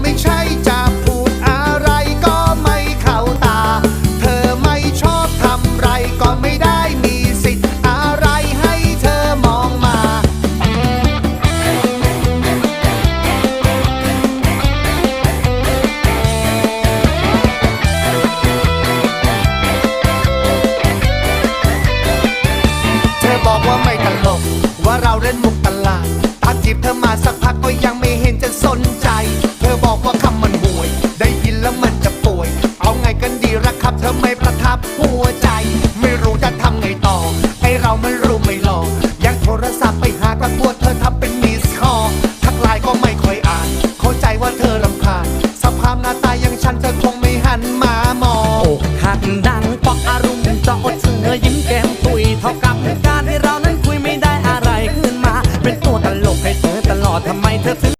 ไม่ใช่จับ ไม่ประทับหัวใจ ไม่รู้จะทำไงต่อ ไอเรามันรู้ไม่ลองยังโทรศัพท์ไปหาประกวดเธอทำเป็นมิสคอทักไลน์ก็ไม่ค่อยอ่าน เข้าใจว่าเธอลำคาญสภาพหน้าตายังฉันเธอคงไม่หันมามองอกหักดังปอกอารมณ์จะอดเสือยิ้มแก้มตุยเท่ากับการที่เรานั้นคุยไม่ได้อะไรขึ้นมา เป็นตัวตลกให้เธอตลอดทำไมเธอถึง